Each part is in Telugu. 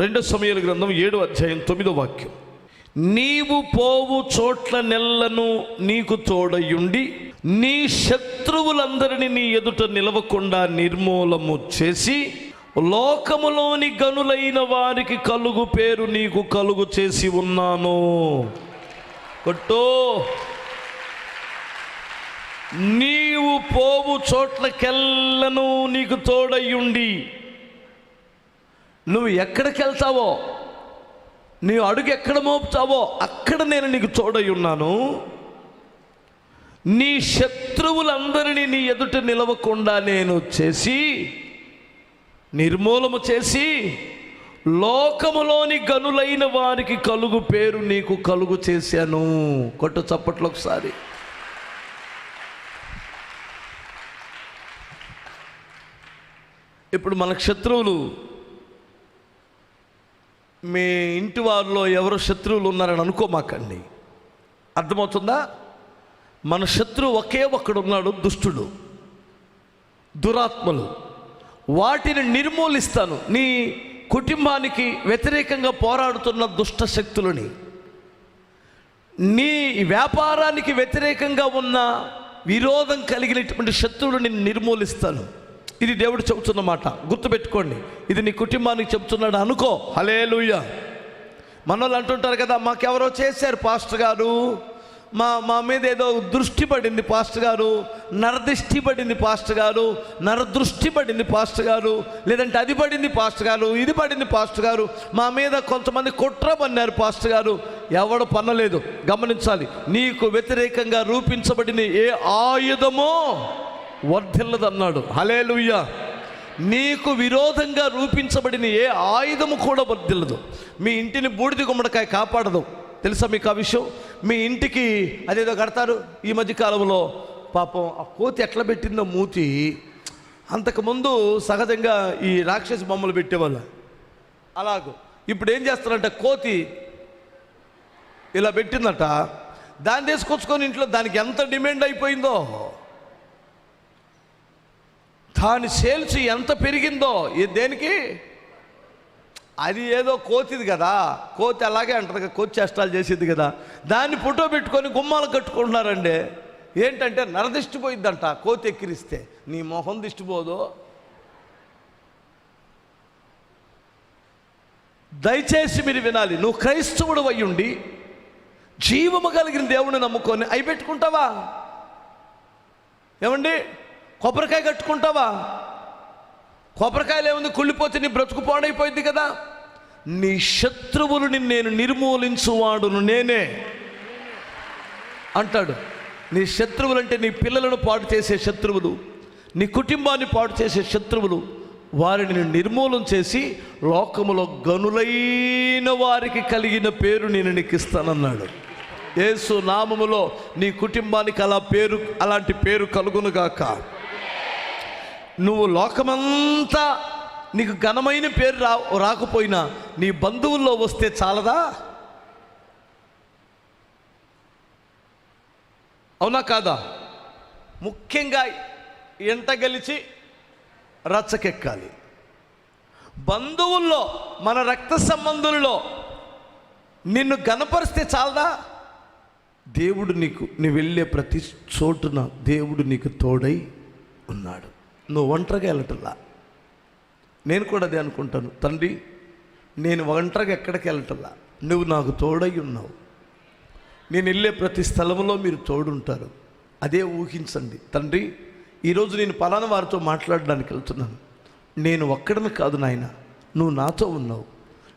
రెండో సమయాల గ్రంథం ఏడు అధ్యాయం తొమ్మిదో వాక్యం. నీవు పోవు చోట్ల నెల్లను నీకు తోడయుండి నీ శత్రువులందరినీ నీ ఎదుట నిలవకుండా నిర్మూలము చేసి లోకములోని గనులైన వారికి కలుగు పేరు నీకు కలుగు చేసి ఉన్నాను. కొట్టో. నీవు పోవు చోట్లకెల్లను నీకు తోడయ్యుండి నువ్వు ఎక్కడికి వెళ్తావో నీవు అడుగు ఎక్కడ మోపుతావో అక్కడ నేను నీకు తోడై ఉన్నాను. నీ శత్రువులందరినీ నీ ఎదుట నిలవకుండా నేను చేసి నిర్మూలము చేసి లోకములోని గనులైన వారికి కలుగు పేరు నీకు కలుగు చేశాను. కొట్టు చప్పట్లు ఒకసారి. ఇప్పుడు మన శత్రువులు మీ ఇంటి వారిలో ఎవరు శత్రువులు ఉన్నారని అనుకోమాకండి అర్థమవుతుందా? మన శత్రువు ఒకే ఒక్కడు ఉన్నాడు దుష్టుడు దురాత్మలు. వాటిని నిర్మూలిస్తాను. నీ కుటుంబానికి వ్యతిరేకంగా పోరాడుతున్న దుష్ట శక్తులని. నీ వ్యాపారానికి వ్యతిరేకంగా ఉన్న విరోధం కలిగినటువంటి శత్రువుని నిర్మూలిస్తాను. ఇది దేవుడు చెబుతున్న మాట. గుర్తుపెట్టుకోండి. ఇది నీ కుటుంబానికి చెబుతున్నాడు అనుకో. హలే మన వాళ్ళు అంటుంటారు కదా మాకెవరో చేశారు పాస్టర్ గారు? మా మా మీద ఏదో దృష్టి పడింది పాస్టర్ గారు. నరదృష్టి పడింది పాస్టర్ గారు. నరదృష్టి పడింది పాస్టర్ గారు. లేదంటే అది పడింది పాస్టర్ గారు. ఇది పడింది పాస్టర్ గారు. మా మీద కొంతమంది కుట్ర పన్నారు పాస్టర్ గారు. ఎవడు పన్నలేదు గమనించాలి. నీకు వ్యతిరేకంగా రూపించబడిన ఏ ఆయుధమో వర్ధిల్లదన్నాడు. హలేలుయ్య నీకు విరోధంగా రూపించబడిన ఏ ఆయుధము కూడా వర్ధిల్లదు. మీ ఇంటిని బూడిద గుమ్మడికాయ కాపాడదు. తెలుసా మీకు ఆ విషయం? మీ ఇంటికి అదేదో కడతారు? ఈ మధ్య కాలంలో పాపం ఆ కోతి ఎట్లా పెట్టిందో మూతి? అంతకుముందు సహజంగా ఈ రాక్షసి బొమ్మలు పెట్టేవాళ్ళు. అలాగో. ఇప్పుడు ఏం చేస్తారంటే? కోతి ఇలా పెట్టిందట. దాన్ని తీసుకొచ్చుకొని ఇంట్లో దానికి ఎంత డిమాండ్ అయిపోయిందో? దాని సేల్స్ ఎంత పెరిగిందో ఇది దేనికి? అది ఏదో కోతిది కదా. కోతి అలాగే అంటారు కదా కోతి చేష్టాలు చేసేది కదా. దాన్ని ఫోటో పెట్టుకొని గుమ్మాలు కట్టుకుంటున్నారండి. ఏంటంటే నరదిష్టిపోయిద్దంట కోతి ఎక్కిరిస్తే. నీ మొహం దిష్టిపోదు. దయచేసి మీరు వినాలి నువ్వు క్రైస్తవుడు అయ్యుండి జీవము కలిగిన దేవుని నమ్ముకొని అవి పెట్టుకుంటావా? ఏమండి? కొబ్బరికాయ కట్టుకుంటావా? కొబ్బరికాయలు ఏముంది కుళ్ళిపోతే నీ బ్రతుకు పాడైపోయింది కదా? నీ శత్రువులని నేను నిర్మూలించువాడును నేనే. అంటాడు నీ శత్రువులు అంటే నీ పిల్లలను పాడు చేసే శత్రువులు నీ కుటుంబాన్ని పాడు చేసే శత్రువులు వారిని నిర్మూలం నిర్మూలన చేసి లోకములో గనులైన వారికి కలిగిన పేరు నేను నీకు ఇస్తానన్నాడు. యేసు నామములో నీ కుటుంబానికి అలా పేరు అలాంటి పేరు కలుగునుగాక. నువ్వు లోకమంతా నీకు ఘనమైన పేరు రా రాకపోయినా నీ బంధువుల్లో వస్తే చాలదా? అవునా కాదా? ముఖ్యంగా ఎంట గెలిచి రచ్చకెక్కాలి. బంధువుల్లో మన రక్త సంబంధుల్లో నిన్ను గనపరిస్తే చాలదా? దేవుడు నీకు నువ్వు వెళ్ళే ప్రతి చోటున దేవుడు నీకు తోడై ఉన్నాడు. నువ్వు ఒంటరిగా వెళ్ళటంలా. నేను కూడా అదే అనుకుంటాను. తండ్రి నేను ఒంటరిగా ఎక్కడికి వెళ్ళటంలా. నువ్వు నాకు తోడై ఉన్నావు. నేను వెళ్ళే ప్రతి స్థలంలో మీరు తోడుంటారు. అదే ఊహించండి. తండ్రి ఈరోజు నేను పలానా వారితో మాట్లాడడానికి వెళ్తున్నాను. నేను ఒక్కడని కాదు నాయన. నువ్వు నాతో ఉన్నావు.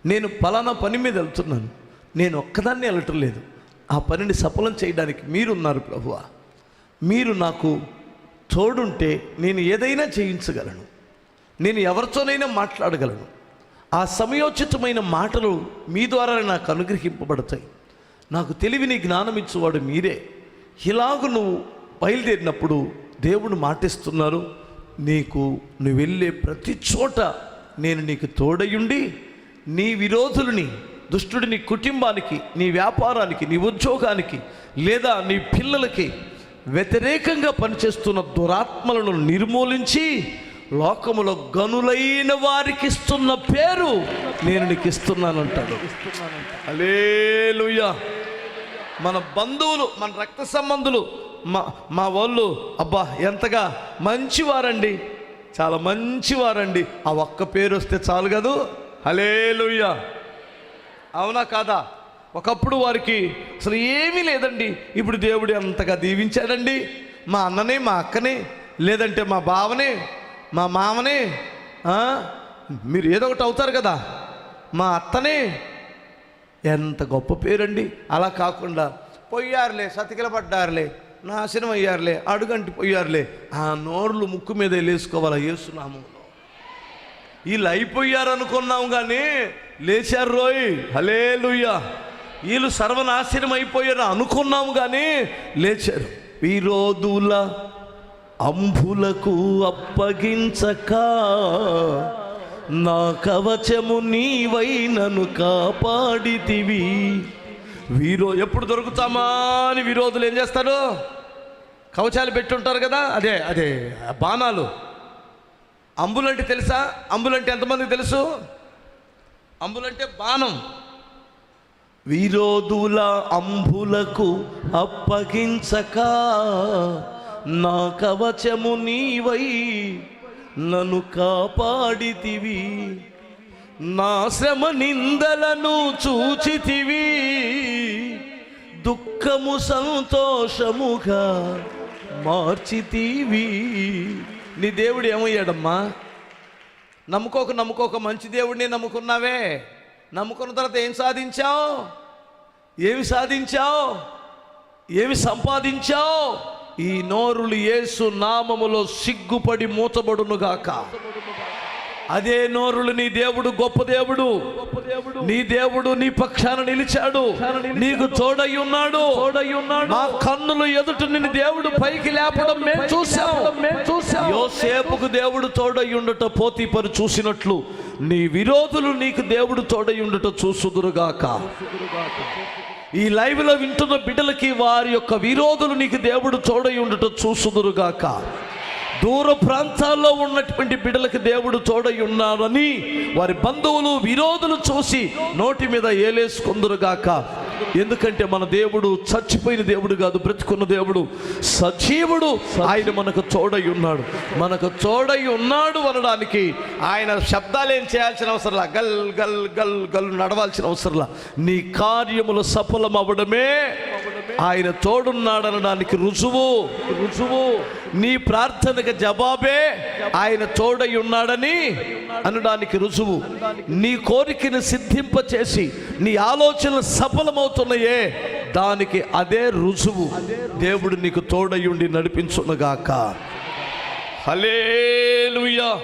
నేను పలానా పని మీద వెళ్తున్నాను. నేను ఒక్కదాన్ని వెళ్ళటం లేదు. ఆ పనిని సఫలం చేయడానికి మీరున్నారు ప్రభువా. మీరు నాకు తోడుంటే నేను ఏదైనా చేయించగలను. నేను ఎవరితోనైనా మాట్లాడగలను. ఆ సమయోచితమైన మాటలు మీ ద్వారా నాకు అనుగ్రహింపబడతాయి. నాకు తెలివిని జ్ఞానం ఇచ్చేవాడు మీరే. ఇలాగ నువ్వు బయలుదేరినప్పుడు దేవుడు మాటిస్తున్నారు. నీకు నువ్వు వెళ్ళే ప్రతి చోట నేను నీకు తోడయుండి నీ విరోధులని దుష్టుడి నీ కుటుంబానికి నీ వ్యాపారానికి నీ ఉద్యోగానికి లేదా నీ పిల్లలకి వ్యతిరేకంగా పనిచేస్తున్న దురాత్మలను నిర్మూలించి లోకములో గనులైన వారికి ఇస్తున్న పేరు నేను నీకు ఇస్తున్నానంటాడు. అలేలుయ్యా మన బంధువులు మన రక్త సంబంధులు మా మా వాళ్ళు అబ్బా ఎంతగా మంచివారండి. చాలా మంచివారండి. ఆ ఒక్క పేరు వస్తే చాలు కదూ? అలేలుయ్యా అవునా కాదా? ఒకప్పుడు వారికి అసలు ఏమీ లేదండి. ఇప్పుడు దేవుడు అంతగా దీవించాడండి. మా అన్ననే మా అక్కనే లేదంటే మా బావనే మా మామనే మీరు ఏదో ఒకటి అవుతారు కదా. మా అత్తనే. ఎంత గొప్ప పేరండి. అలా కాకుండా పొయ్యారులే సతికిల పడ్డారులే నాశనం అయ్యారులే అడుగంటి పోయారులే ఆ నోర్లు ముక్కు మీద వేసుకోవాలా వేస్తున్నాము వీళ్ళు అయిపోయారు అనుకున్నాం కానీ లేచారు రోయ్. హలే వీళ్ళు సర్వనాశనం అయిపోయారు అనుకున్నాము కానీ లేచారు. విరోధుల అంబులకు అప్పగించక నా కవచము నీవైనను కాపాడితివి. వీరో ఎప్పుడు దొరుకుతామా అని విరోధులు ఏం చేస్తారు? కవచాలు పెట్టుంటారు కదా అదే అదే బాణాలు. అంబులంటే తెలుసా? అంబులంటే ఎంతమందికి తెలుసు? అంబులంటే బాణం. విరోధుల అంబులకు అప్పగించక నా కవచము నీవై నన్ను కాపాడితివి. నా శ్రమ నిందలను చూచితివి. దుఃఖము సంతోషముగా మార్చితివి. నీ దేవుడు ఏమయ్యాడమ్మా? నమ్ముకోక నమ్ముకోక మంచి దేవుడిని నమ్ముకున్నావే. నమ్ముకున్న తర్వాత ఏం సాధించావు? ఏమి సాధించావు? ఏమి సంపాదించావు? ఈ నోరులు ఏసు నామములో సిగ్గుపడి మూతబడునుగాక. అదే నోరులు నీ దేవుడు గొప్ప దేవుడు. నీ దేవుడు నీ పక్షాన నిలిచాడు. నీకు తోడై ఉన్నాడు. తోడై మా కన్నులు ఎదుట నిన్ను దేవుడు పైకి లేపడం మేము చూసాం మేము చూసాం యోసేపుకు దేవుడు తోడై ఉండట పోతీపరు చూసినట్లు నీ విరోధులు నీకు దేవుడు తోడై ఉండట చూసుదురుగాక. ఈ లైవ్లో వింటున్న బిడ్డలకి వారి యొక్క విరోధులు నీకు దేవుడు తోడై ఉండట చూసుదురుగాక. దూర ప్రాంతాల్లో ఉన్నటువంటి బిడ్డలకు దేవుడు తోడై ఉన్నారని వారి బంధువులు విరోధులు చూసి నోటి మీద ఏలేసుకుందరుగాక ఎందుకంటే మన దేవుడు చచ్చిపోయిన దేవుడు కాదు బ్రతుకున్న దేవుడు. సజీవుడు ఆయన మనకు తోడై ఉన్నాడు. మనకు తోడై ఉన్నాడు అనడానికి ఆయన శబ్దాలు ఏం చేయాల్సిన అవసరంలా? గల్ గల్ గల్ గల్ నడవాల్సిన అవసరంలా? నీ కార్యములు సఫలం అవ్వడమే ఆయన తోడున్నాడనడానికి రుజువు రుజువు. నీ ప్రార్థనకు జవాబే ఆయన తోడై ఉన్నాడని అనడానికి రుజువు. నీ కోరికను సిద్ధింప చేసి నీ ఆలోచనలు సఫలమవుతున్నాయే దానికి అదే రుజువు. దేవుడు నీకు తోడయుండి నడిపించునుగాక. హలేలుయా